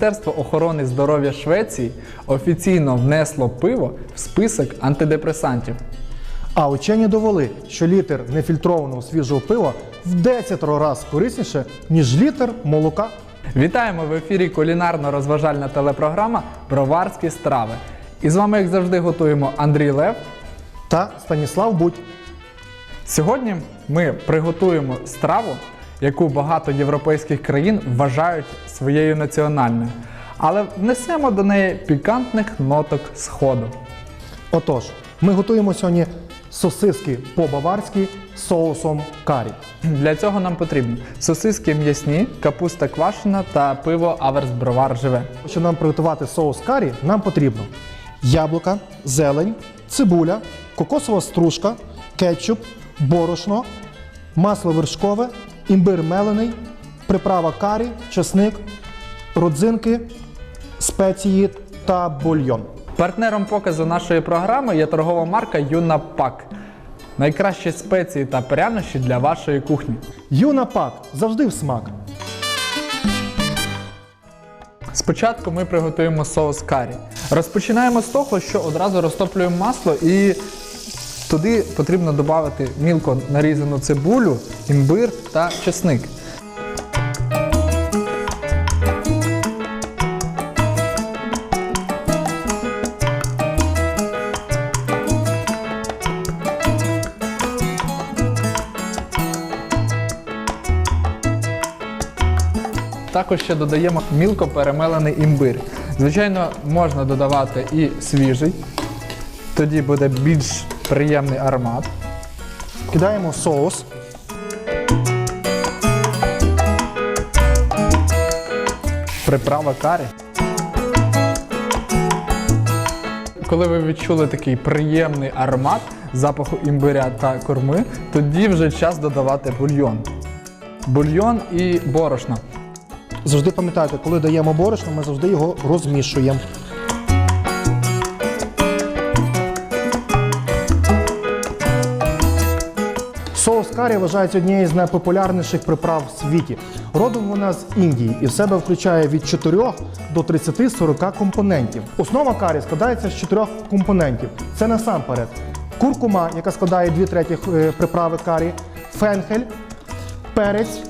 Міністерство охорони здоров'я Швеції офіційно внесло пиво в список антидепресантів. А учені довели, що літр нефільтрованого свіжого пива в 10 разів корисніше, ніж літр молока. Вітаємо в ефірі кулінарно-розважальна телепрограма Броварські страви. І з вами, як завжди, готуємо Андрій Лев. Та Станіслав Будь. Сьогодні ми приготуємо страву, яку багато європейських країн вважають своєю національною, але внесемо до неї пікантних ноток сходу. Отож, ми готуємо сьогодні сосиски по-баварськи з соусом карі. Для цього нам потрібні сосиски м'ясні, капуста квашена та пиво Аверс Бровар живе. Щоб нам приготувати соус карі, нам потрібно яблука, зелень, цибуля, кокосова стружка, кетчуп, борошно, масло вершкове, імбир мелений, приправа карі, чесник, родзинки, спеції та бульйон. Партнером показу нашої програми є торгова марка Юна Пак. Найкращі спеції та прянощі для вашої кухні. Юна пак завжди в смак. Спочатку ми приготуємо соус карі. Розпочинаємо з того, що одразу розтоплюємо масло і туди потрібно додати мілко нарізану цибулю, імбир та чесник. Також ще додаємо мілко перемелений імбир. Звичайно, можна додавати і свіжий, тоді буде більш приємний аромат. Кидаємо соус. Приправа карі. Коли ви відчули такий приємний аромат запаху імбиря та корми, тоді вже час додавати бульйон. Бульйон і борошно. Завжди пам'ятайте, коли даємо борошно, ми завжди його розмішуємо. Карі вважається однією з найпопулярніших приправ в світі. Родом вона з Індії і в себе включає від 4 до 30-40 компонентів. Основа карі складається з чотирьох компонентів. Це насамперед куркума, яка складає 2 третіх е, приправи карі, фенхель, перець,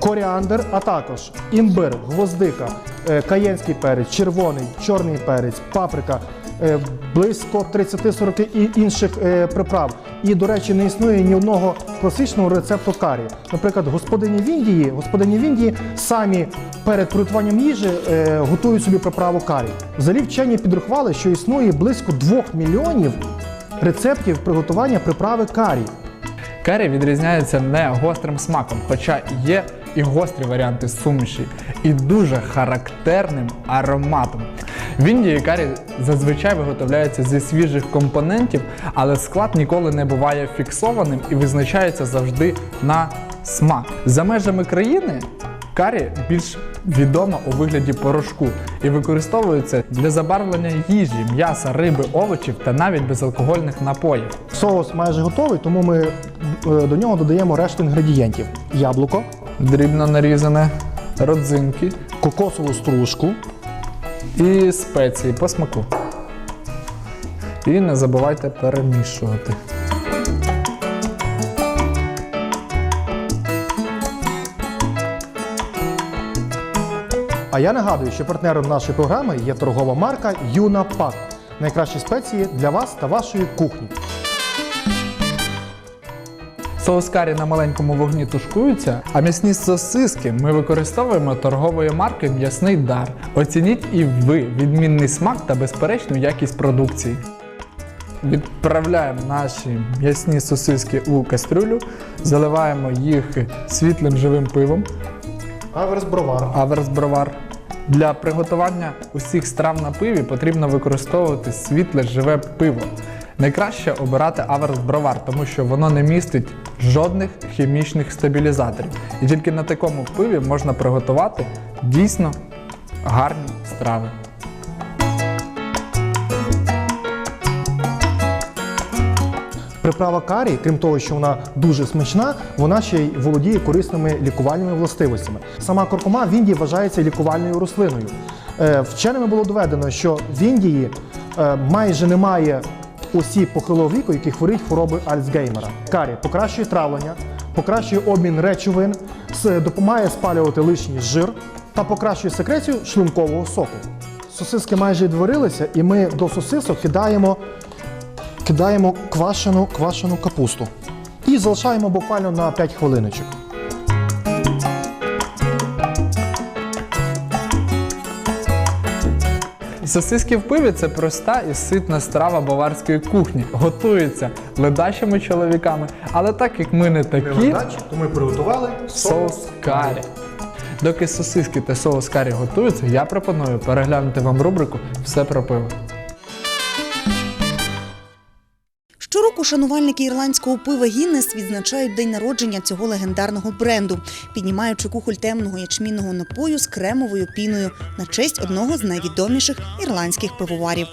коріандр, а також імбир, гвоздика, е, каєнський перець, червоний, чорний перець, паприка, близько 30-40 і інших е, приправ. І, до речі, не існує ні одного класичного рецепту карі. Наприклад, господині в Індії, господині в Індії самі перед приготуванням їжі е, готують собі приправу карі. Взагалі вчені підрахували, що існує близько 2 мільйонів рецептів приготування приправи карі. Карі відрізняється не гострим смаком, хоча є і гострі варіанти суміші, і дуже характерним ароматом. В Індії карі зазвичай виготовляється зі свіжих компонентів, але склад ніколи не буває фіксованим і визначається завжди на смак. За межами країни карі більш відома у вигляді порошку і використовується для забарвлення їжі, м'яса, риби, овочів та навіть безалкогольних напоїв. Соус майже готовий, тому ми е, до нього додаємо решту інгредієнтів: яблуко, дрібно нарізане, родзинки кокосову стружку, і спеції по смаку. І не забувайте перемішувати. А я нагадую, що партнером нашої програми є торгова марка Юна Пак. Найкращі спеції для вас та вашої кухні. Соус карі на маленькому вогні тушкуються, а м'ясні сосиски ми використовуємо торгової марки М'ясний дар. Оцініть і ви відмінний смак та безперечну якість продукції. Відправляємо наші м'ясні сосиски у кастрюлю, заливаємо їх світлим живим пивом, Аверс бровар. Аверс Для приготування усіх страв на пиві потрібно використовувати світле живе пиво. Найкраще обирати Аверс Бровар, тому що воно не містить жодних хімічних стабілізаторів. І тільки на такому пиві можна приготувати дійсно гарні страви. Приправа карі, крім того, що вона дуже смачна, вона ще й володіє корисними лікувальними властивостями. Сама куркума в Індії вважається лікувальною рослиною. Е, Вченими було доведено, що в Індії е, майже немає осіб похилого віку, які хворіють хвороби Альцгеймера. Карі покращує травлення, покращує обмін речовин, допомагає спалювати лишній жир та покращує секрецію шлункового соку. Сосиски майже відварилися, і ми до сосисок кидаємо, кидаємо квашену, квашену капусту. І залишаємо буквально на 5 хвилиночок. Сосиски в пиві це проста і ситна страва баварської кухні. Готується ледачими чоловіками, але так як ми не такі, то ми приготували соус карі. Доки сосиски та соус карі готуються, я пропоную переглянути вам рубрику Все про пиво. Щороку шанувальники ірландського пива Гіннес відзначають день народження цього легендарного бренду, піднімаючи кухоль темного ячмінного напою з кремовою піною на честь одного з найвідоміших ірландських пивоварів.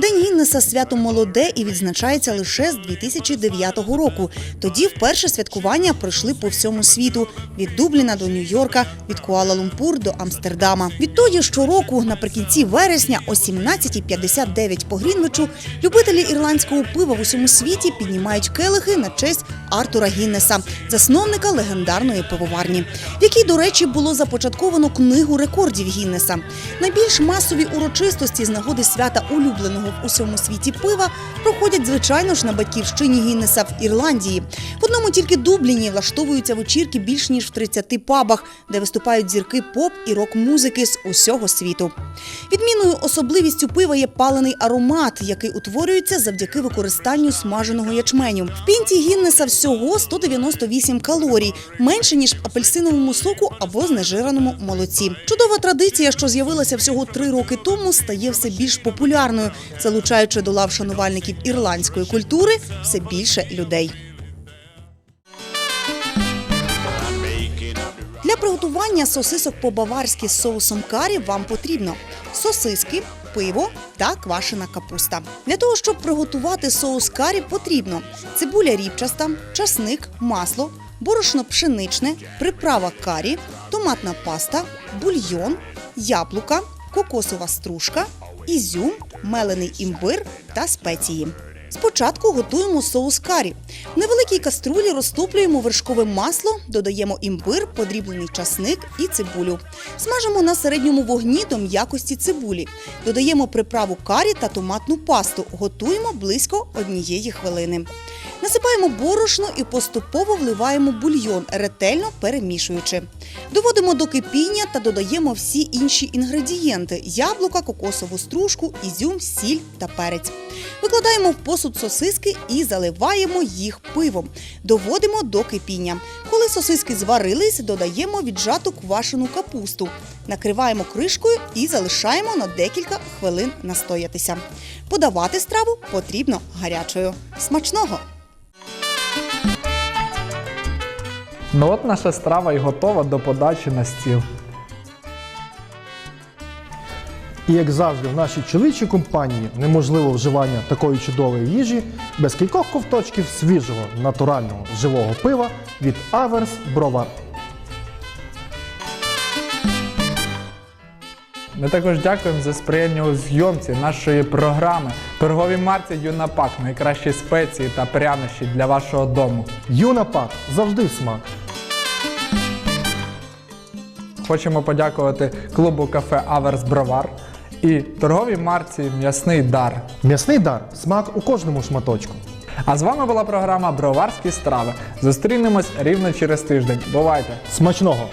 День Гіннеса свято молоде і відзначається лише з 2009 року. Тоді вперше святкування пройшли по всьому світу від Дубліна до Нью-Йорка, від Куала-Лумпур до Амстердама. Відтоді щороку, наприкінці вересня, о 17.59 по Грінвичу, любителі ірландського пива в усьому світі піднімають келихи на честь Артура Гіннеса, засновника легендарної пивоварні, в якій, до речі, було започатковано книгу рекордів Гіннеса. Найбільш масові урочистості з нагоди свята улюбленого в усьому світі пива проходять, звичайно ж, на батьківщині Гіннеса в Ірландії. В одному тільки Дубліні влаштовуються вечірки більш ніж в 30 пабах, де виступають зірки поп і рок-музики з усього світу. Відмінною особливістю пива є палений аромат, який утворюється завдяки використанню смаженого ячменю. В пінті Гіннеса всього 198 калорій, менше ніж в апельсиновому соку або знежиреному молоці. Чудова традиція, що з'явилася всього три роки тому, стає все більш популярною, залучаючи до лав шанувальників ірландської культури все більше людей. Для приготування сосисок по-баварськи з соусом карі вам потрібно сосиски, пиво та квашена капуста. Для того, щоб приготувати соус карі, потрібно цибуля рібчаста, часник, масло, борошно пшеничне, приправа карі, томатна паста, бульйон, яблука, кокосова стружка, ізюм, мелений імбир та спеції. Спочатку готуємо соус карі. В невеликій каструлі розтоплюємо вершкове масло, додаємо імбир, подріблений часник і цибулю. Смажимо на середньому вогні до м'якості цибулі. Додаємо приправу карі та томатну пасту. Готуємо близько однієї хвилини. Насипаємо борошно і поступово вливаємо бульйон, ретельно перемішуючи. Доводимо до кипіння та додаємо всі інші інгредієнти: яблука, кокосову стружку, ізюм, сіль та перець. Викладаємо в посуд сосиски і заливаємо їх пивом. Доводимо до кипіння. Коли сосиски зварились, додаємо віджату квашену капусту. Накриваємо кришкою і залишаємо на декілька хвилин настоятися. Подавати страву потрібно гарячою. Смачного! Ну от наша страва і готова до подачі на стіл. І як завжди, в нашій чоловічій компанії неможливо вживання такої чудової їжі без кількох ковточків свіжого, натурального живого пива від Аверс Бровар. Ми також дякуємо за сприяння у зйомці нашої програми Торгові марці Юнапак, найкращі спеції та прянощі для вашого дому. Юнапак завжди смак. Хочемо подякувати клубу кафе Аверс Бровар і торговій марці М'ясний дар. М'ясний дар смак у кожному шматочку. А з вами була програма Броварські страви. Зустрінемось рівно через тиждень. Бувайте! Смачного!